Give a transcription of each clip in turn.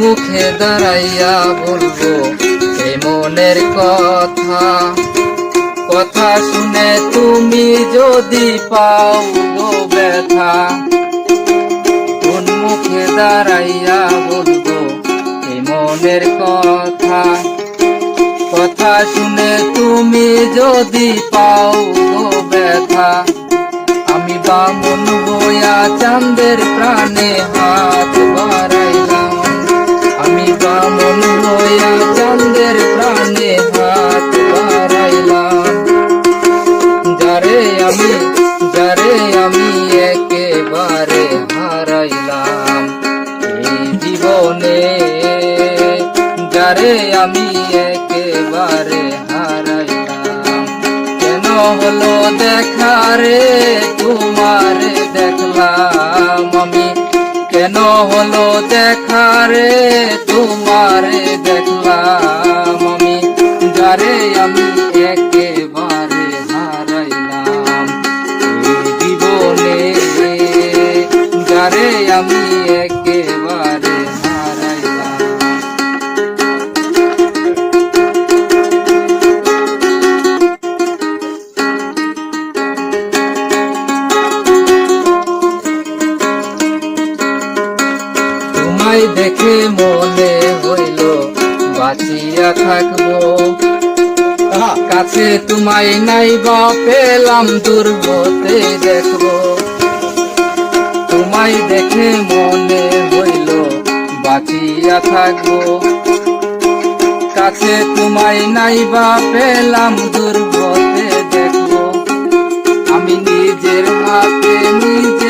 মুখে দাঁড়াইয়া বলব এই মনের কথা। কথা শুনে তুমি যদি পাও গো ব্যথা কোন মুখে দাঁড়াইয়া বলব এই মনের কথা। কথা শুনে তুমি যদি পাও গো ব্যথা, আমি বামন হইয়া চাঁদের প্রাণে হাত বাড়াইলাম। আমি বামন হইয়া চাঁদের প্রাণে হাত বাড়াইলাম। যারে আমি যারে আমি একেবারে হারাইলাম এই জীবনে। যারে আমি একেবারে হারাইলাম। কেন হলো দেখারে তোমারে দেখলাম। কেন হলো দেখারে তোমারে দেখলাম আমি যারে আমি একেবারে হারাইলাম। জীবনে যারে আমি তোমায় দেখে মনে হইল বাঁচিয়া থাকব। কাছে তোমায় নাই বা পেলাম দুর্গতে দেখব। তোমায় দেখে মনে হইল বাঁচিয়া থাকব। কাছে তোমায় নাই বা পেলাম দুর্গতে দেখব। আমি নিজের হাতে নিজের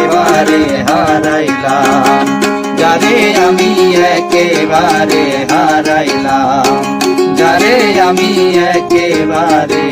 একেবারে হারাইলাম। যারে আমি একেবারে